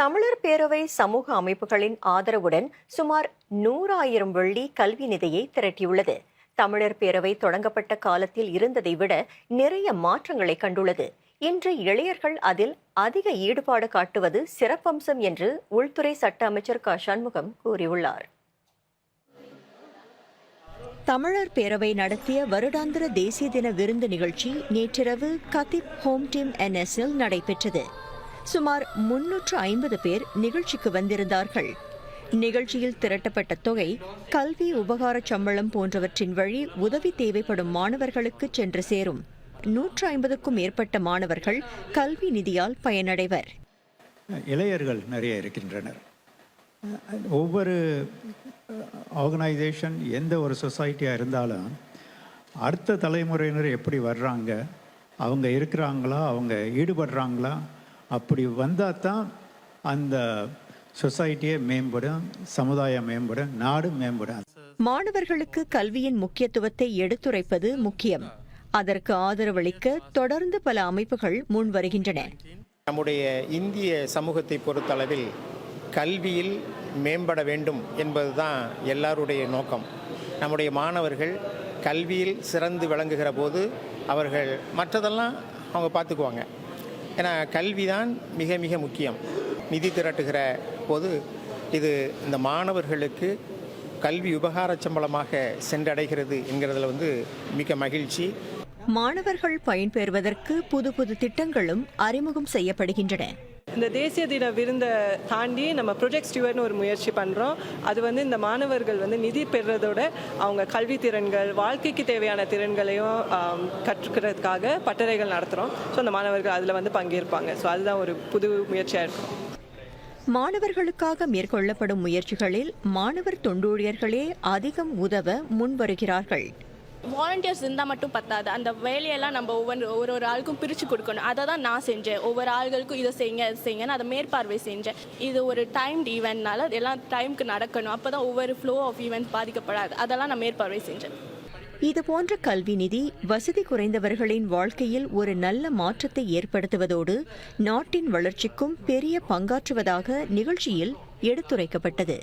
தமிழர் பேரவை சமூக அமைப்புகளின் ஆதரவுடன் சுமார் நூறாயிரம் வெள்ளி கல்வி நிதியை திரட்டியுள்ளது. தமிழர் பேரவை தொடங்கப்பட்ட காலத்தில் இருந்ததை விட நிறைய மாற்றங்களை கண்டுள்ளது. இன்று இளையர்கள் அதில் அதிக ஈடுபாடு காட்டுவது சிறப்பம்சம் என்று உள்துறை சட்ட அமைச்சர் க. சண்முகம் கூறியுள்ளார். தமிழர் பேரவை நடத்திய வருடாந்திர தேசிய தின விருந்து நிகழ்ச்சி நேற்றிரவு கதிப் ஹோம் டீம் என்எஸ்எல் நடைபெற்றது. சுமார் முன்னூற்று ஐம்பது பேர் நிகழ்ச்சிக்கு வந்திருந்தார்கள். நிகழ்ச்சியில் திரட்டப்பட்ட தொகை கல்வி உபகாரச் சம்பளம் போன்றவற்றின் வழி உதவி தேவைப்படும் மாணவர்களுக்கு சென்று சேரும். நூற்று ஐம்பதுக்கும் மேற்பட்ட மாணவர்கள் கல்வி நிதியால் பயனடைவர். இளையர்கள் நிறைய இருக்கின்றனர். ஒவ்வொரு ஆர்கனைசேஷன் எந்த ஒரு சொசைட்டியாக இருந்தாலும் அடுத்த தலைமுறையினர் எப்படி வர்றாங்க? அவங்க இருக்கிறாங்களா? அவங்க ஈடுபடுறாங்களா? அப்படி வந்தால் தான் அந்த சொசைட்டியே மேம்படும் சமுதாயம் மேம்படும் நாடு மேம்படும். மாணவர்களுக்கு கல்வியின் முக்கியத்துவத்தை எடுத்துரைப்பது முக்கியம். அதற்கு ஆதரவளிக்க தொடர்ந்து பல அமைப்புகள் முன் வருகின்றன. நம்முடைய இந்திய சமூகத்தை பொறுத்தளவில் கல்வியில் மேம்பட வேண்டும் என்பதுதான் எல்லாருடைய நோக்கம். நம்முடைய மாணவர்கள் கல்வியில் சிறந்து விளங்குகிற போது அவர்கள் மற்றதெல்லாம் அவங்க பார்த்துக்குவாங்க. ஏன்னா கல்வி தான் மிக மிக முக்கியம். நிதி திரட்டுகிற போது இது இந்த மாணவர்களுக்கு கல்வி உபகார சம்பளமாக சென்றடைகிறது என்கிறதுல வந்து மிக மகிழ்ச்சி. மாணவர்கள் பயன்பெறுவதற்கு புது புது திட்டங்களும் அறிமுகம் செய்யப்படுகின்றன. இந்த தேசிய தின விருந்தை தாண்டி நம்ம ப்ரொஜெக்ட் ஸ்டியூவர்னு ஒரு முயற்சி பண்ணுறோம் அது வந்து இந்த மாணவர்கள் வந்து நிதி பெறுறதோட அவங்க கல்வி திறன்கள் வாழ்க்கைக்கு தேவையான திறன்களையும் கற்றுக்கிறதுக்காக பட்டறைகள் நடத்துகிறோம் ஸோ அந்த மாணவர்கள் அதில் வந்து பங்கேற்பாங்க. ஸோ அதுதான் ஒரு புது முயற்சியாக இருக்கும் மாணவர்களுக்காக மேற்கொள்ளப்படும் முயற்சிகளில் மாணவர் தொண்டூழியர்களே அதிகம் உதவ முன்வருகிறார்கள். வாலண்டியர்ஸ் இருந்தால் மட்டும் பத்தாது. அந்த வேலையெல்லாம் நம்ம ஒவ்வொரு ஒரு ஒரு ஆளுக்கும் பிரித்து கொடுக்கணும். அதை தான் நான் செஞ்சேன். ஒவ்வொரு ஆள்களுக்கும் இதை செய்யுங்க அதை செய்யுங்கன்னு அதை மேற்பார்வை செஞ்சேன். இது ஒரு டைம்டு ஈவெண்ட்னால எல்லாம் டைமுக்கு நடக்கணும். அப்போ தான் ஒவ்வொரு ஃப்ளோ ஆஃப் ஈவெண்ட் பாதிக்கப்படாது. அதெல்லாம் நான் மேற்பார்வை செஞ்சேன். இது போன்ற கல்வி நிதி வசதி குறைந்தவர்களின் வாழ்க்கையில் ஒரு நல்ல மாற்றத்தை ஏற்படுத்துவதோடு நாட்டின் வளர்ச்சிக்கும் பெரிய பங்காற்றுவதாக நிகழ்ச்சியில் எடுத்துரைக்கப்பட்டது.